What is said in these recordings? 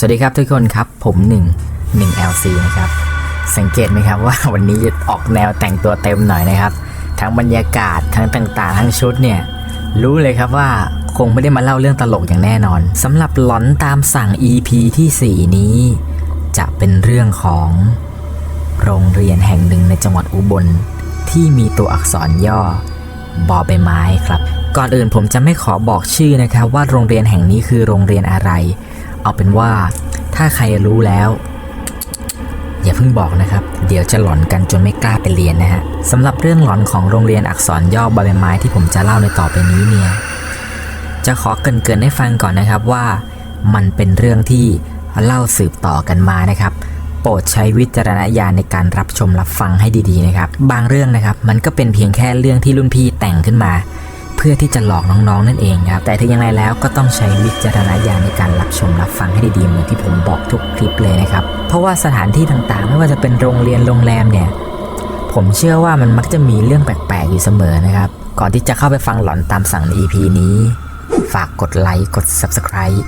สวัสดีครับทุกคนครับผม1 1 LC นะครับ สังเกตไหมครับว่าวันนี้จะออกแนวแต่งตัวเต็มหน่อยนะครับ ทั้งบรรยากาศทั้งต่างๆ ทั้งชุดเนี่ย รู้เลยครับว่าคงไม่ได้มาเล่าเรื่องตลกอย่างแน่นอนสำหรับหลอนตามสั่ง EP ที่ 4 นี้ จะเป็นเรื่องของโรงเรียนแห่งหนึ่งในจังหวัดอุบล ที่มีตัวอักษรย่อบอใบไม้ครับ ก่อนอื่นผมจะไม่ขอบอกชื่อนะครับว่าโรงเรียนแห่งนี้คือโรงเรียนอะไร เอาเป็นว่าถ้าใครรู้แล้ว อย่าเพิ่งบอกนะครับ เดี๋ยวจะหลอนกันจนไม่กล้าไปเรียนนะฮะสำหรับเรื่องหลอนของโรงเรียนอักษรย่อบใบไม้ที่ผมจะเล่าในต่อไปนี้เนี่ยจะขอเกรินๆให้ฟังก่อนนะครับว่ามันเป็นเรื่องที่เล่าสืบต่อกันมานะครับ โปรดใช้วิจารณญาณในการรับชมรับฟังให้ดีๆนะครับ บางเรื่องนะครับ มันก็เป็นเพียงแค่เรื่องที่รุ่นพี่แต่งขึ้นมา เพื่อที่จะหลอกน้องๆนั่นเองครับแต่ถึงอย่างไรแล้วก็ต้องใช้วิจารณญาณในการรับชมรับฟังให้ดีๆเหมือนที่ผมบอกทุกคลิปเลยนะครับเพราะว่าสถานที่ต่างๆ ไม่ว่าจะเป็นโรงเรียนโรงแรมเนี่ยผมเชื่อว่ามันมักจะมีเรื่องแปลกๆอยู่เสมอนะครับก่อนที่จะเข้าไปฟังหลอนตามสั่งใน EP นี้ ฝากกดไลค์กด Subscribe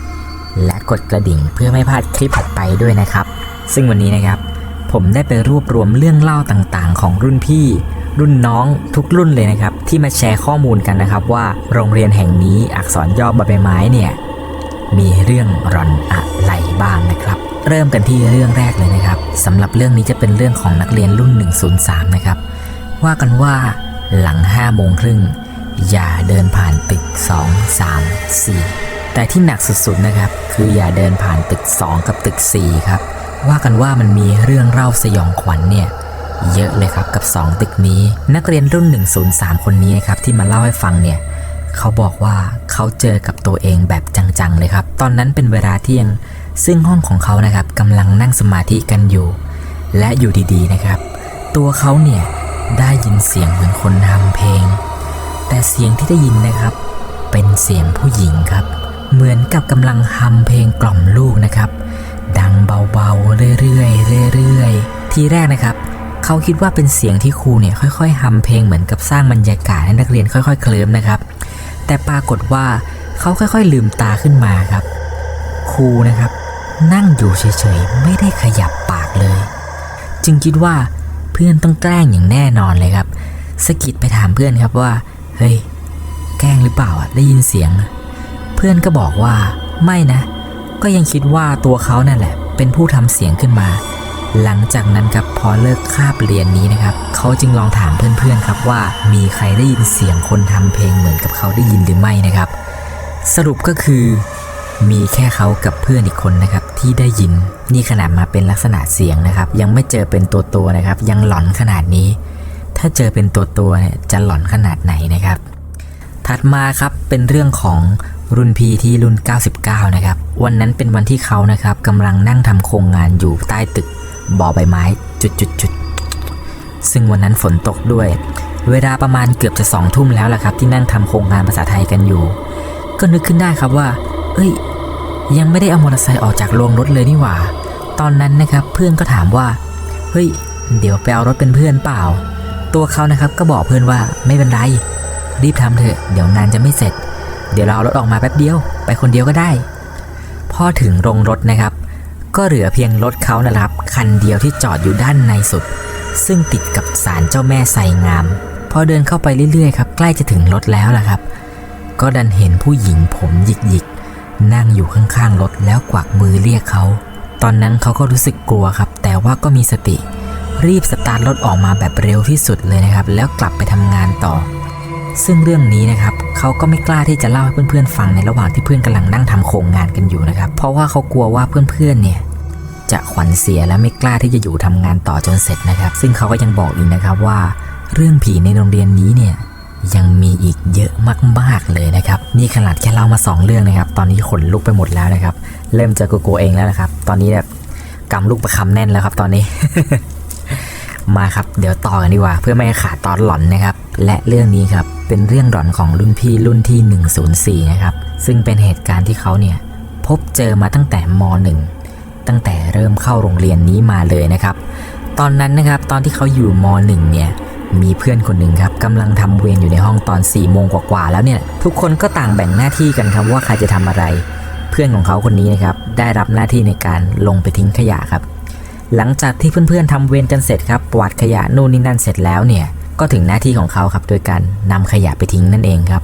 และกดกระดิ่งเพื่อไม่พลาดคลิปถัดไปด้วยนะครับ ซึ่งวันนี้นะครับผมได้ไปรวบรวมเรื่องเล่าต่างๆ ของรุ่นพี่ รุ่นน้องทุกรุ่นเลยนะครับ ที่มาแชร์ข้อมูลกันนะครับ ว่าโรงเรียนแห่งนี้อักษรย่อบใบไม้เนี่ยมีเรื่องหลอนอะไรบ้างนะครับ เริ่มกันที่เรื่องแรกเลยนะครับสำหรับเรื่องนี้จะเป็นเรื่องของนักเรียนรุ่น 103 นะครับ ว่ากันว่าหลัง5โมงครึ่งอย่าเดินผ่านตึก 2 3 4 แต่ที่หนักสุดๆนะครับ คืออย่าเดินผ่านตึก 2 กับตึก 4 ครับ ว่ากันว่ามันมีเรื่องเล่าสยองขวัญเนี่ย เยอะเลยครับกับ 2 ตึกนี้ นักเรียนรุ่น 103 คนนี้ครับที่มาเล่าให้ฟังเนี่ยเขาบอกว่าเขาเจอกับตัวเองแบบจังๆเลยครับ ตอนนั้นเป็นเวลาเที่ยง ซึ่งห้องของเขานะครับกำลังนั่งสมาธิกันอยู่ และอยู่ดีๆนะครับ ตัวเขาเนี่ยได้ยินเสียงเหมือนคนทำเพลง แต่เสียงที่ได้ยินนะครับ เป็นเสียงผู้หญิงครับ เหมือนกับกำลังฮัมเพลงกล่อมลูกนะครับ ดังเบาๆเรื่อยๆเรื่อยๆ ทีแรกนะครับ เขาคิดว่าเป็นเสียงที่ครูเนี่ยค่อยๆฮัมเพลงเหมือนกับสร้างบรรยากาศให้นักเรียนค่อย ๆ เคลิ้มนะครับ แต่ปรากฏว่าเขาค่อยๆลืมตาขึ้นมาครับ ครูนะครับ นั่งอยู่เฉยๆไม่ได้ขยับปากเลย จึงคิดว่าเพื่อนต้องแกล้งอย่างแน่นอนเลยครับสกิดไปถามเพื่อนครับว่า เฮ้ย แกล้งหรือเปล่าอะได้ยินเสียง เพื่อนก็บอกว่าไม่นะ ก็ยังคิดว่าตัวเขานั่นแหละ เป็นผู้ทำเสียงขึ้นมา หลังจากนั้นครับพอเลิกคาบเรียนนี้นะครับเขาจึงลองถามเพื่อนๆครับว่ามีใครได้ยินเสียงคนทำเพลงเหมือนกับเขาได้ยินหรือไม่นะครับ สรุปก็คือมีแค่เขากับเพื่อนอีกคนนะครับที่ได้ยินนี่ขนาดมาเป็นลักษณะเสียงนะครับ ยังไม่เจอเป็นตัวตัวนะครับ ยังหลอนขนาดนี้ ถ้าเจอเป็นตัวตัวเนี่ยจะหลอนขนาดไหนนะครับ ถัดมาครับเป็นเรื่องของรุ่นพี่ที่รุ่น 99 นะครับ วันนั้นเป็นวันที่เขานะครับกำลังนั่งทำโครงงานอยู่ใต้ตึก บ่อใบไม้จุดๆๆซึ่งวันนั้นฝนตกด้วย เวลาประมาณเกือบจะสองทุ่มแล้วล่ะครับ ที่นั่งทำโครงงานภาษาไทยกันอยู่ ก็นึกขึ้นได้ครับว่า เอ้ย ยังไม่ได้เอามอเตอร์ไซค์ออกจากโรงรถเลยนี่หว่า ตอนนั้นนะครับเพื่อนก็ถามว่า เฮ้ย เดี๋ยวไปเอารถเป็นเพื่อนเปล่า ตัวเขานะครับก็บอกเพื่อนว่าไม่เป็นไร รีบทำเถอะ เดี๋ยวงานจะไม่เสร็จ เดี๋ยวเราเอารถออกมาแป๊บเดียว ไปคนเดียวก็ได้ พอถึงโรงรถนะครับ ก็เหลือเพียงรถเขานะครับคันเดียวที่จอดอยู่ด้านในสุด ซึ่งติดกับศาลเจ้าแม่ไสงาม พอเดินเข้าไปเรื่อยๆครับใกล้จะถึงรถแล้วล่ะครับ ก็ดันเห็นผู้หญิงผมหยิกๆ นั่งอยู่ข้างๆรถแล้วกวักมือเรียกเขา ตอนนั้นเขาก็รู้สึกกลัวครับ แต่ว่าก็มีสติ รีบสตาร์ทรถออกมาแบบเร็วที่สุดเลยนะครับ แล้วกลับไปทำงานต่อ ซึ่งเรื่องนี้นะครับเขาก็ไม่กล้าที่จะเล่าให้เพื่อนๆฟังในระหว่างที่เพื่อนกำลังนั่งทำโครงงานกันอยู่นะครับ เพราะว่าเขากลัวว่าเพื่อนๆเนี่ยจะขวัญเสียและไม่กล้าที่จะอยู่ทำงานต่อจนเสร็จนะครับ ซึ่งเขาก็ยังบอกอีกนะครับว่า เรื่องผีในโรงเรียนนี้เนี่ยยังมีอีกเยอะมากๆเลยนะครับ นี่ขนาดแค่เล่ามาสองเรื่องนะครับ ตอนนี้ขนลุกไปหมดแล้วนะครับ เริ่มจะกลัวเองแล้วนะครับ ตอนนี้แบบกำลูกประคำแน่นแล้วครับ ตอนนี้ มาครับ เดี๋ยวต่อกันดีกว่า เพื่อไม่ให้ขาดตอนหลอนนะครับ และเรื่องนี้ครับเป็นเรื่องหลอนของรุ่นพี่รุ่นที่ 104 นะครับ ซึ่งเป็นเหตุการณ์ที่เขาเนี่ยพบเจอมาตั้งแต่ม .1 ตั้งแต่เริ่มเข้าโรงเรียนนี้มาเลยนะครับ ตอนนั้นนะครับตอนที่เขาอยู่ม .1 เนี่ยมีเพื่อนคนหนึ่งครับกำลังทำเวรอยู่ในห้องตอน4ี่โมงกว่าๆแล้วเนี่ยทุกคนก็ต่างแบ่งหน้าที่กันครับว่าใครจะทำอะไร เพื่อนของเขาคนนี้นะครับได้รับหน้าที่ในการลงไปทิ้งขยะครับ หลังจากที่เพื่อนๆทำเวรกันเสร็จครับกวาดขยะนู่นนี่นั่นเสร็จแล้วเนี่ย ก็ถึงหน้าที่ของเขาครับโดยการนำขยะไปทิ้งนั่นเองครับ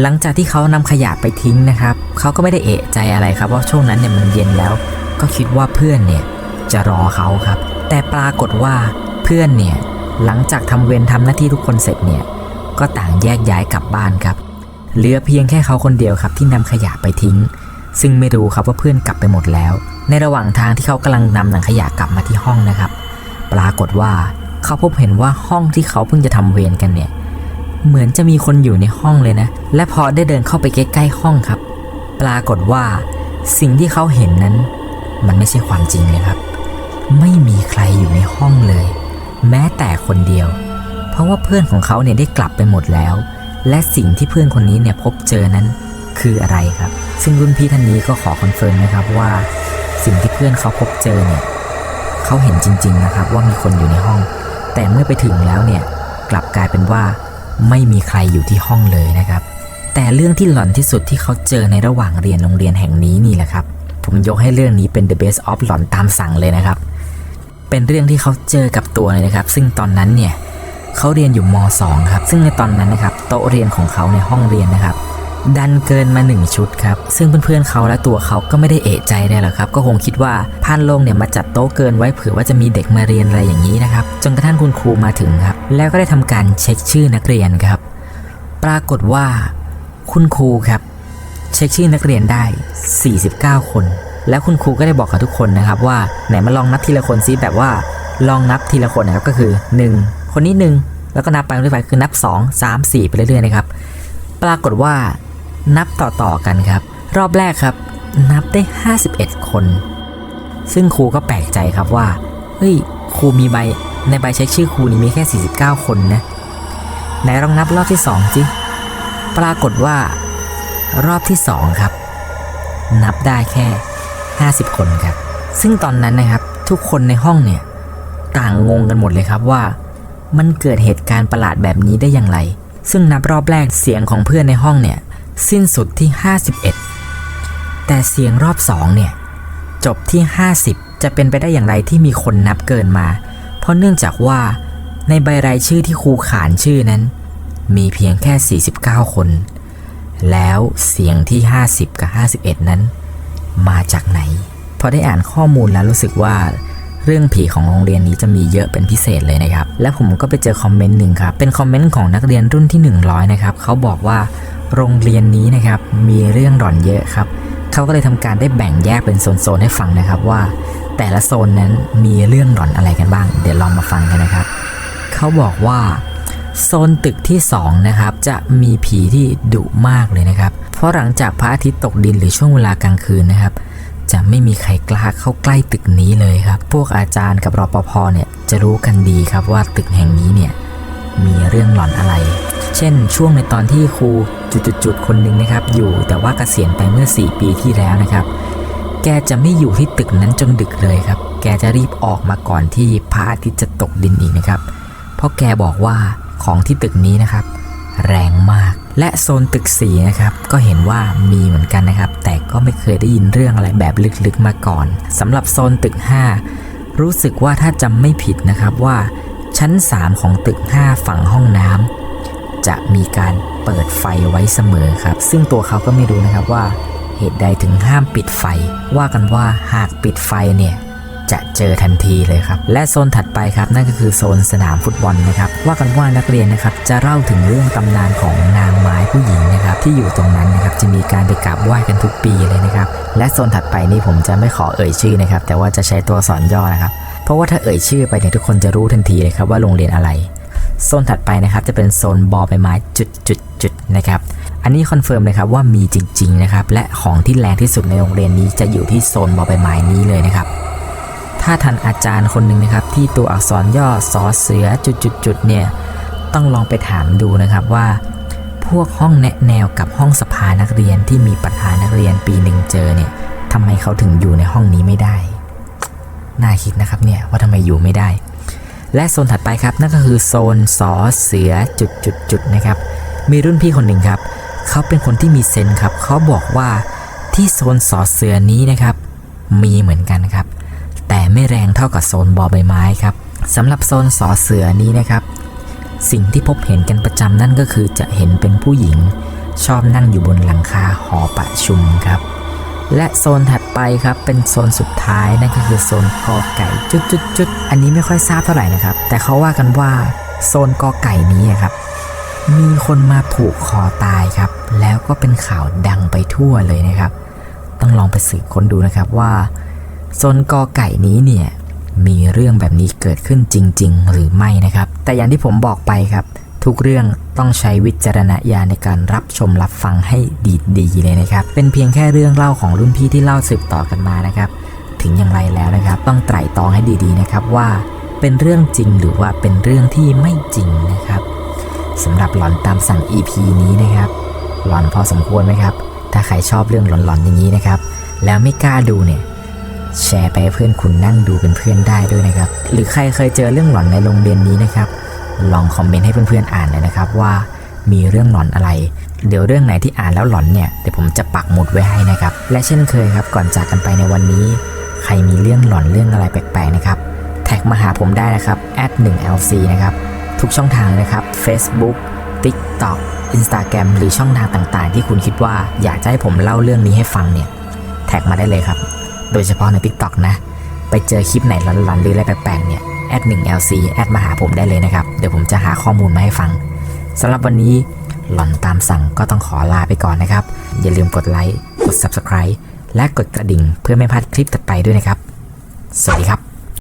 หลังจากที่เขานำขยะไปทิ้งนะครับ เขาก็ไม่ได้เอะใจอะไรครับว่าช่วงนั้นเนี่ยมันเย็นแล้ว ก็คิดว่าเพื่อนเนี่ยจะรอเขาครับ แต่ปรากฏว่าเพื่อนเนี่ยหลังจากทำเวรทำหน้าที่ทุกคนเสร็จเนี่ยก็ต่างแยกย้ายกลับบ้านครับ เหลือเพียงแค่เขาคนเดียวครับที่นำขยะไปทิ้ง ซึ่งไม่รู้ครับว่าเพื่อนกลับไปหมดแล้ว ในระหว่างทางที่เขากำลังนำหนังขยะกลับมาที่ห้องนะครับ ปรากฏว่า เขาพบเห็นว่าห้องที่เขาเพิ่งจะทำเวรกันเนี่ย เหมือนจะมีคนอยู่ในห้องเลยนะ และพอได้เดินเข้าไปใกล้ๆห้องครับ ปรากฏว่าสิ่งที่เขาเห็นนั้น มันไม่ใช่ความจริงเลยครับ ไม่มีใครอยู่ในห้องเลย แม้แต่คนเดียว เพราะว่าเพื่อนของเขาเนี่ยได้กลับไปหมดแล้ว และสิ่งที่เพื่อนคนนี้เนี่ยพบเจอนั้นคืออะไรครับ ซึ่งรุ่นพี่ท่านนี้ก็ขอคอนเฟิร์มนะครับว่าสิ่งที่เพื่อนเขาพบเจอเนี่ย เขาเห็นจริง ๆนะครับว่ามีคนอยู่ในห้อง แต่เมื่อไปถึงแล้วเนี่ยกลับกลายเป็นว่าไม่มีใครอยู่ที่ห้องเลยนะครับ แต่เรื่องที่หลอนที่สุดที่เขาเจอในระหว่างเรียนโรงเรียนแห่งนี้นี่แหละครับ ผมยกให้เรื่องนี้เป็น the best of หลอนตามสั่งเลยนะครับ เป็นเรื่องที่เขาเจอกับตัวเลยนะครับ ซึ่งตอนนั้นเนี่ยเขาเรียนอยู่ม .2 ครับ ซึ่งในตอนนั้นนะครับ โต๊ะเรียนของเขาในห้องเรียนนะครับ ดันเกินมาหนึ่งชุดครับ ซึ่งเพื่อนๆเขาและตัวเขาก็ไม่ได้เอะใจเลยหรอกครับ ก็คงคิดว่าพานโลงเนี่ยมาจัดโต๊ะเกินไว้เผื่อว่าจะมีเด็กมาเรียนอะไรอย่างนี้นะครับ จนกระทั่งคุณครูมาถึงครับ แล้วก็ได้ทำการเช็คชื่อนักเรียนครับ ปรากฏว่า คุณครูครับ เช็คชื่อนักเรียนได้ 49 คน แล้วคุณครูก็ได้บอกกับทุกคนนะครับ ว่าไหนมาลองนับทีละคนซิแบบว่า ลองนับทีละคนนะครับก็คือ 1 คนนี้หนึ่งแล้วก็นับไปเรื่อยๆคือนับ 2 3 4 ไปเรื่อยๆนะครับ ปรากฏว่า นับต่อๆกันครับ รอบแรกครับ นับได้ 51 คน ซึ่งครูก็แปลกใจครับว่าเฮ้ยครูมีใบในใบเช็คชื่อครูนี่มีแค่ 49 คนนะไหนลองนับรอบที่2สิปรากฏว่ารอบที่2ครับ นับได้แค่ 50 คนครับ ซึ่งตอนนั้นนะครับทุกคนในห้องเนี่ยต่างงงกันหมดเลยครับว่า มันเกิดเหตุการณ์ประหลาดแบบนี้ได้อย่างไร ซึ่งนับรอบแรกเสียงของเพื่อนในห้องเนี่ย สิ้นสุดที่ 51 แต่เสียงรอบสองเนี่ย จบที่ 50 จะเป็นไปได้อย่างไรที่มีคนนับเกินมา เพราะเนื่องจากว่าในใบรายชื่อที่ครูขานชื่อนั้น มีเพียงแค่ 49 คน แล้วเสียงที่ 50 กับ 51 นั้น มาจากไหน พอได้อ่านข้อมูลแล้วรู้สึกว่าเรื่องผีของโรงเรียนนี้จะมีเยอะเป็นพิเศษเลยนะครับ และผมก็ไปเจอคอมเมนต์หนึ่งครับ เป็นคอมเมนต์ของนักเรียนรุ่นที่ 100 นะครับ เขาบอกว่า โรงเรียนนี้นะครับมีเรื่องหลอนเยอะครับเขาก็เลยทำการได้แบ่งแยกเป็นโซนๆให้ฟังนะครับว่า แต่ละโซนนั้นมีเรื่องหลอนอะไรกันบ้าง เดี๋ยวลองมาฟังกันนะครับเขาบอกว่าโซนตึกที่2นะครับจะมีผีที่ดุมากเลยนะครับ เพราะหลังจากพระอาทิตย์ตกดินหรือช่วงเวลากลางคืนนะครับ จะไม่มีใครกล้าเข้าใกล้ตึกนี้เลยครับ พวกอาจารย์กับรปภเนี่ยจะรู้กันดีครับว่าตึกแห่งนี้เนี่ย มีเรื่องหลอนอะไร เช่น ช่วงในตอนที่ครูจุดๆคนหนึ่งนะครับ อยู่แต่ว่าเกษียณไปเมื่อ 4 ปีที่แล้วนะครับ แกจะไม่อยู่ที่ตึกนั้นจนดึกเลยครับ แกจะรีบออกมาก่อนที่พระอาทิตย์จะตกดินอีกนะครับ เพราะแกบอกว่าของที่ตึกนี้นะครับ แรงมาก และโซนตึกสีนะครับก็เห็นว่ามีเหมือนกันนะครับ แต่ก็ไม่เคยได้ยินเรื่องอะไรแบบลึกๆมาก่อนสำหรับโซนตึก 5 รู้สึกว่าถ้าจำไม่ผิดนะครับว่า ชั้น3ของตึก 5 ฝั่งห้องน้ำจะมีการเปิดไฟไว้เสมอครับ ซึ่งตัวเขาก็ไม่รู้นะครับว่าเหตุใดถึงห้ามปิดไฟ ว่ากันว่าหากปิดไฟเนี่ยจะเจอทันทีเลยครับ และโซนถัดไปครับนั่นก็คือโซนสนามฟุตบอลนะครับ ว่ากันว่านักเรียนนะครับจะเล่าถึงเรื่องตำนานของนางไม้ผู้หญิงนะครับ ที่อยู่ตรงนั้นนะครับจะมีการไปกราบไหว้กันทุกปีเลยนะครับ และโซนถัดไปนี่ผมจะไม่ขอเอ่ยชื่อนะครับ แต่ว่าจะใช้ตัวสอนย่อนะครับ ราะว่าถ้าเอ่ยชื่อไปเนี่ยทุกคนจะรู้ทันทีเลยครับว่าโรงเรียนอะไร โซนถัดไปนะครับจะเป็นโซนบอใบไม้จุดจุดจุดนะครับอันนี้คอนเฟิร์มเลยครับว่ามีจริงๆนะครับและของที่แรงที่สุดในโรงเรียนนี้จะอยู่ที่โซนบอใบไม้นี้เลยนะครับถ้าทันอาจารย์คนหนึ่งนะครับที่ตัวอักษรย่อสอเสือจุดๆๆเนี่ยต้องลองไปถามดูนะครับว่า พวกห้องแนะแนวกับห้องสภานักเรียนที่มีประธานักเรียนปีหนึ่งเจอเนี่ยทำไมเขาถึงอยู่ในห้องนี้ไม่ได้ น่าคิดนะครับเนี่ยว่าทำไมอยู่ไม่ได้ และโซนถัดไปครับนั่นก็คือโซนสอเสือจุดจุดจุดนะครับมีรุ่นพี่คนหนึ่งครับเขาเป็นคนที่มีเซนครับเขาบอกว่าที่โซนสอเสือนี้นะครับ มีเหมือนกันครับ แต่ไม่แรงเท่ากับโซนบอใบไม้ครับสำหรับโซนสอเสือนี้นะครับสิ่งที่พบเห็นกันประจำนั่นก็คือจะเห็นเป็นผู้หญิง ชอบนั่งอยู่บนหลังคาหอประชุมครับ และโซนถัดไปครับเป็นโซนสุดท้ายนั่นก็คือโซนกอไก่จุดจุดจุดอันนี้ไม่ค่อยทราบเท่าไหร่นะครับ แต่เขาว่ากันว่าโซนกอไก่นี้ครับ มีคนมาผูกคอตายครับ แล้วก็เป็นข่าวดังไปทั่วเลยนะครับ ต้องลองไปสืบค้นดูนะครับว่าโซนกอไก่นี้เนี่ยมีเรื่องแบบนี้เกิดขึ้นจริง ๆ หรือไม่นะครับ แต่อย่างที่ผมบอกไปครับ ทุกเรื่องต้องใช้วิจารณญาณในการรับชมรับฟังให้ดีๆเลยนะครับ เป็นเพียงแค่เรื่องเล่าของรุ่นพี่ที่เล่าสืบต่อกันมานะครับ ถึงอย่างไรแล้วนะครับ ต้องไตร่ตรองให้ดีๆนะครับว่าเป็นเรื่องจริงหรือว่าเป็นเรื่องที่ไม่จริงนะครับสำหรับหลอนตามสั่ง EP นี้นะครับ หลอนพอสมควรไหมครับ ถ้าใครชอบเรื่องหลอนๆอย่างนี้นะครับ แล้วไม่กล้าดูเนี่ยแชร์ไปเพื่อนคุณนั่งดูเป็นเพื่อนได้ด้วยนะครับ หรือใครเคยเจอเรื่องหลอนในโรงเรียนนี้นะครับ ลองคอมเมนต์ให้เพื่อนๆอ่านเลยนะครับว่ามีเรื่องหลอนอะไร เดี๋ยวเรื่องไหนที่อ่านแล้วหลอนเนี่ยเดี๋ยวผมจะปักหมุดไว้ให้นะครับ และเช่นเคยครับก่อนจากกันไปในวันนี้ ใครมีเรื่องหลอนเรื่องอะไรแปลกๆนะครับ แท็กมาหาผมได้นะครับ @1lc นะครับ ทุกช่องทางนะครับ Facebook TikTok Instagram หรือช่องทางต่างๆ ที่คุณคิดว่าอยากจะให้ผมเล่าเรื่องนี้ให้ฟังเนี่ย แท็กมาได้เลยครับ โดยเฉพาะใน TikTok นะ ไปเจอคลิปไหนหลอนๆหรืออะไรแปลกๆเนี่ย แอด 1lc แอดมาหาผมได้เลยนะครับ เดี๋ยวผมจะหาข้อมูลมาให้ฟังสำหรับวันนี้หลอนตามสั่งก็ต้องขอลาไปก่อนนะครับ อย่าลืมกดไลค์ กด Subscribe และกดกระดิ่งเพื่อไม่พลาดคลิปต่อไปด้วยนะครับ สวัสดีครับ